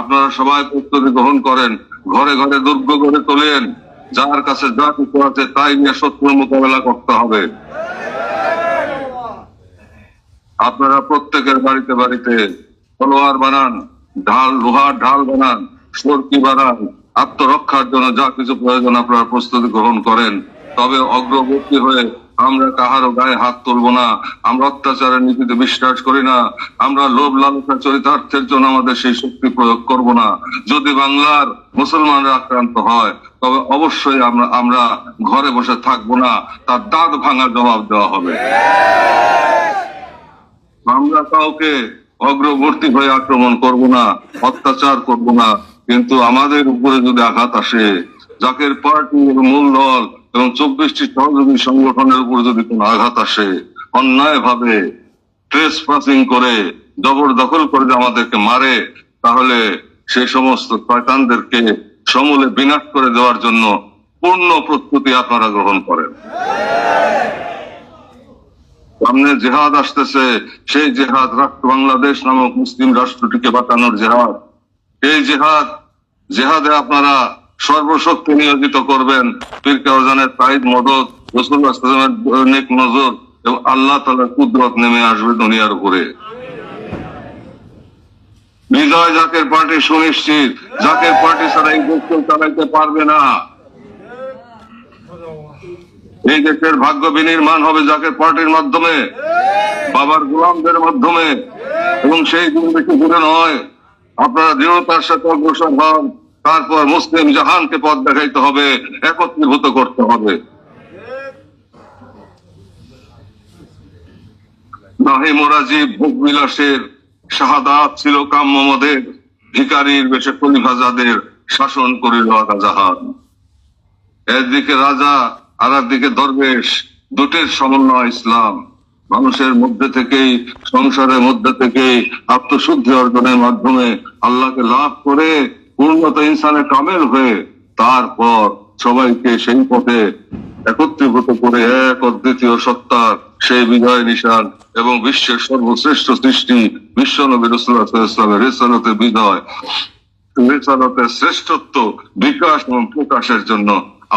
আপনারা সবাই প্রস্তুতি গ্রহণ করেন, ঘরে ঘরে দুর্গ গড়ে তোলেন। যার কাছে যা কিছু আছে তাই নিয়ে শত্রুর মোকাবেলা করতে হবে। আপনারা প্রত্যেকের বাড়িতে বাড়িতে তলোয়ার বানান, ঢাল, লোহার ঢাল বানান, সরকি বানান। আত্মরক্ষার জন্য যা কিছু প্রয়োজন আপনারা প্রস্তুতি গ্রহণ করেন। তবে অগ্রবর্তী হয়ে আমরা কাহারও গায়ে হাত তুলবো না, আমরা অত্যাচারের নীতিতে বিশ্বাস করি না, আমরা লোভ লালসা চরিতার্থের জন্য আমাদের সেই শক্তি প্রয়োগ করব না। যদি বাংলার মুসলমানরা আক্রান্ত হয়, তবে অবশ্যই আমরা আমরা ঘরে বসে থাকব না, তার দাঁত ভাঙার জবাব দেওয়া হবে। আমরা কাউকে অগ্রবর্তী হয়ে আক্রমণ করব না, অত্যাচার করব না, কিন্তু আমাদের উপরে যদি আঘাত আসে জাকের পার্টি এবং মূল দল এবং চব্বিশটি সহযোগী সংগঠনের উপর যদি কোনো আঘাত আসে অন্যায় ভাবে ট্রেস পাসিং করে, জবরদখল করে আমাদেরকে মারে, তাহলে সেই সমস্ত শয়তানদেরকে সমূলে বিনাশ করে দেওয়ার জন্য পূর্ণ প্রস্তুতি আপনারা গ্রহণ করেন। সামনে জেহাদ আসতেছে, সেই জেহাদ রাষ্ট্র বাংলাদেশ নামক মুসলিম রাষ্ট্রটিকে বাঁচানোর জেহাদ। এই জেহাদ, জেহাদে আপনারা সর্বশক্তি নিয়োজিত করবেন। পীর কাউজানের তাইদ মদত রসুল্লাহ সাল্লামের নেক নজর এবং আল্লাহ তালার কুদরত নেমে আসবে দুনিয়ার উপরে। বিজয় জাকের পার্টি সুনিশ্চিত জাকের পার্টি ছাড়া এই দেশ চালাইতে পারবে না। এই দেশের ভাগ্য বিনির্মাণ হবে জাকের পার্টির মাধ্যমে, বাবার গোলামদের মাধ্যমে। এবং সেই দিন বেশি দূরে নয়। আপনারা দৃঢ়তার সাথে অগ্রসর হন। তারপর মুসলিম জাহানকে পথ দেখাইতে হবে, একত্রীভূত করতে হবে। ছিল কাম্যমদের বেশে শাসন করিল একদিকে রাজা আর একদিকে দরবেশ, দুটির সমন্বয় ইসলাম। মানুষের মধ্যে থেকেই, সংসারের মধ্যে থেকেই আত্মশুদ্ধি অর্জনের মাধ্যমে আল্লাহকে লাভ করে পূর্ণতা ইনসানে কামেল হয়ে তারপর সবাইকে সেই পথে একত্রীভূত করে এক অদ্বিতীয় সত্তার সেই বিজয় নিশান এবং বিশ্বের সর্বশ্রেষ্ঠ সৃষ্টি বিশ্ব নবী রসুল্লাহ ইসলামের রেসালতের বিজয় রেসালতের শ্রেষ্ঠত্ব বিকাশ এবং প্রকাশের জন্য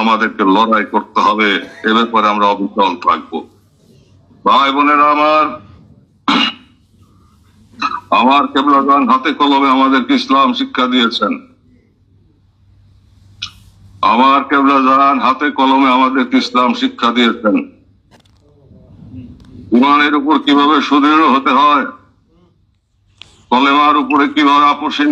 আমাদেরকে লড়াই করতে হবে। এ ব্যাপারে আমরা অবিচল থাকব। ভাই বোনেরা আমার আমার কেবলাগান হাতে কলমে আমাদেরকে ইসলাম শিক্ষা দিয়েছেন। আমার কেবলা জাহান হাতে কলমে আমাদের ইসলাম শিক্ষা দিয়েছেন। ইমানের উপর কীভাবে সুদৃঢ় হতে হয়, কলেমার উপরে কীভাবে আপোষহীন